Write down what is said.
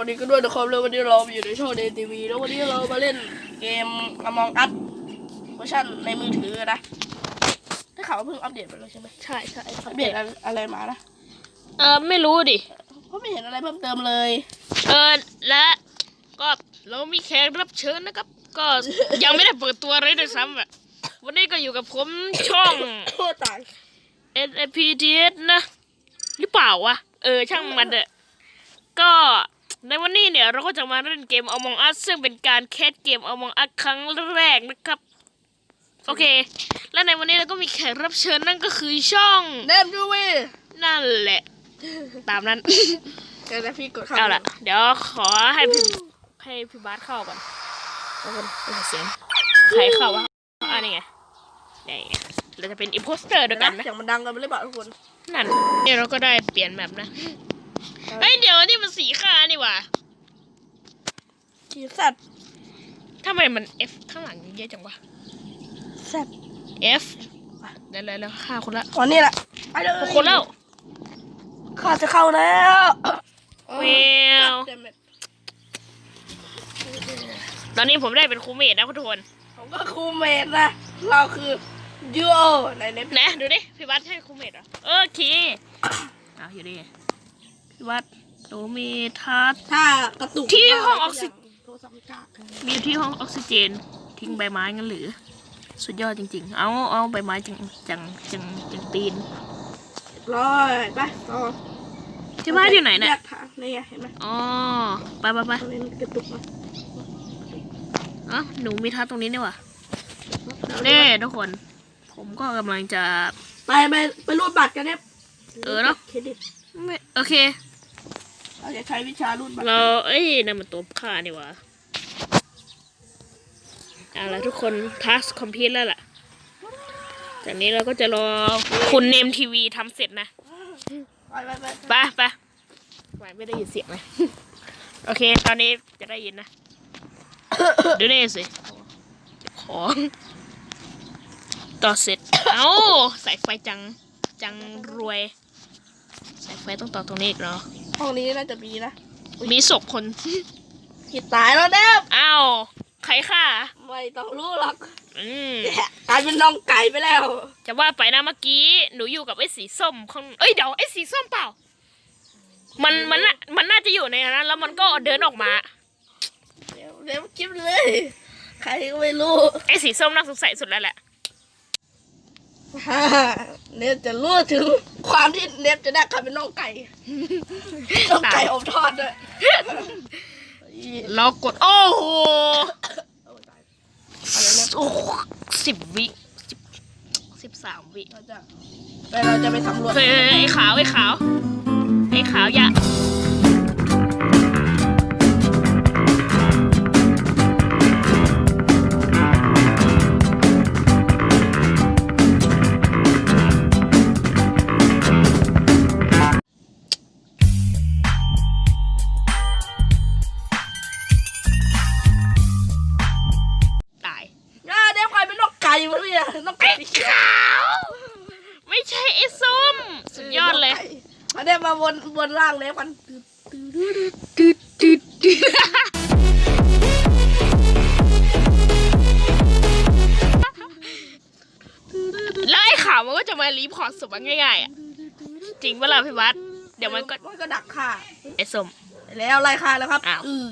วันนี้ก็ด้วยนะครับแล้ววันนี้เราอยู่ในช่องเดนทีวีแล้ววันนี้เรามาเล่นเกม Among Us เวอร์ชันในมือถือนะได้ข่าวว่าเพิ่งอัปเดตไปแล้วใช่ไหมใช่ใช่อัปเดตอะไรอะไรมานะเออไม่รู้ดิ ก็ไม่เห็นอะไรเพิ่มเติมเลยเออและก็เรามีแขกรับเชิญนะครับ ก็ ยังไม่ได้เปิดตัวเลยด้วยซ้ำอะวันนี้ก็อยู่กับผมช่อง โคตรตาย S P T S นะ หรือเปล่าวะเออช่างมันเถอะก็ ในวันนี้เนี่ยเราก็จะมาเล่นเกม Among Us ซึ่งเป็นการแคสเกม Among Us ครั้งแรกนะครับ โอเค และในวันนี้เราก็มีแขกรับเชิญนั่นก็คือช่องเนมดูวีนั่นแหละ ตามนั้น เดี๋ยวนะพี่กดเข้าเอาละเดี๋ยวขอให้พี่ให้พี่บาสเข้าก่อนแล้วกันเออเสียงใครเข้าวะอ่านี่ไงนี่ไงเราจะเป็นอิมโพสเตอร์ด้วยกันนะเสียงมันดังกันไปเลยเปล่าทุกคน นั่นเนี่ยเราก็ได้เปลี่ยนแมปนะ เฮ้ยเดี๋ยวนี่มันสีค่านี่หว่าทีสัตว์ทำไมมัน F ข้างหลังเยอะจังวะแซด F เดี๋ยวแล้วฆ่าคนละวันนี้แหละไปเลยคนแล้วข้าจะเข้าแล้วแมว Damn it ตอนนี้ผมได้เป็นครูเมดนะทุกคนผมก็ครูเมทนะเราคือยูโอในเน็ตนะดูดิพี่บาสใช่ครูเมดเหรอโอเคเอาอยู่ดิ พี่บาสโดมีทัศถ้ากระตุกที่ห้องออกซิโทรศัพท์กากมีอยู่ที่ห้องออกซิเจน ทิ้งใบไม้งั้นหรือ สุดยอดจริง ๆ เอาเอาใบไม้จังจังจังจังปีนร้อยไปต่อที่บ้านอยู่ไหนเนี่ยแยกทางนี่ไงเห็นไหมอ๋อไปไปไปตรงนี้มันกระตุกมาเอ๋อหนูมีทัศน์ตรงนี้นี่หว่าเน่ทุกคน ผมก็กำลังจะไปไปไปรูดบัตรกันเนี่ยเออเนอะเครดิตไม่โอเค เราจะใช้วิชารูดบัตรเราเอ้ยนั่นมันตัวฆ่านี่หว่าเอาละทุกคนทัสคอมพิวแล้วล่ะ จากนี้เราก็จะรอคุณเนมทีวีทำเสร็จนะไปไปไปไปไปไปไม่ได้ยินเสียงเลยโอเค ตอนนี้จะได้ยินนะดูนี่สิของต่อเสร็จ เอ้าสายไฟจัง จังรวย สายไฟต้องต่อตรงนี้อีกเนาะ ห้องนี้น่าจะมีนะมีศพคนผิดตายแล้วเนมอ้าวใครฆ่าไม่ต้องรู้หรอกอืมกลายเป็นน้องไก่ไปแล้ว จะว่าไปนะเมื่อกี้หนูอยู่กับไอ้สีส้มข้างเอ้ยเดี๋ยวไอ้สีส้มเปล่า มันมันน่ะมันน่าจะอยู่ในนั้นแล้วมันก็เดินออกมาเดี๋ยวเดี๋ยวคิดเลย ใครก็ไม่รู้ไอ้สีส้มน่าสงสัยสุดแล้วแหละฮ่าเนมจะรู้ถึง ความที่เนมจะได้กลายเป็นน้องไก่น้องไก่อบทอดด้วยเรากด โอ้โหโอ้ตายอะไรเนี่ยโอ้โหสิบวิสิบสิบสามวิเราจะไปเราจะไปสำรวจ เฮ้ยไอ้ขาวไอ้ขาวไอ้ขาวอย่า เลยน้องไก่สีเขียวขาวไม่ใช่ไอ้ส้ม สุดยอดเลยมาได้มาบนบนล่างแล้วกันแล้วไอ้ขาวมันก็จะมารีพอร์ตสมง่ายๆอะ จริงเวลาพี่วัด เดี๋ยวมันก็มันก็ดักค่ะไอ้ส้ม แล้วไล่ค่ะแล้วครับอ้าว เออ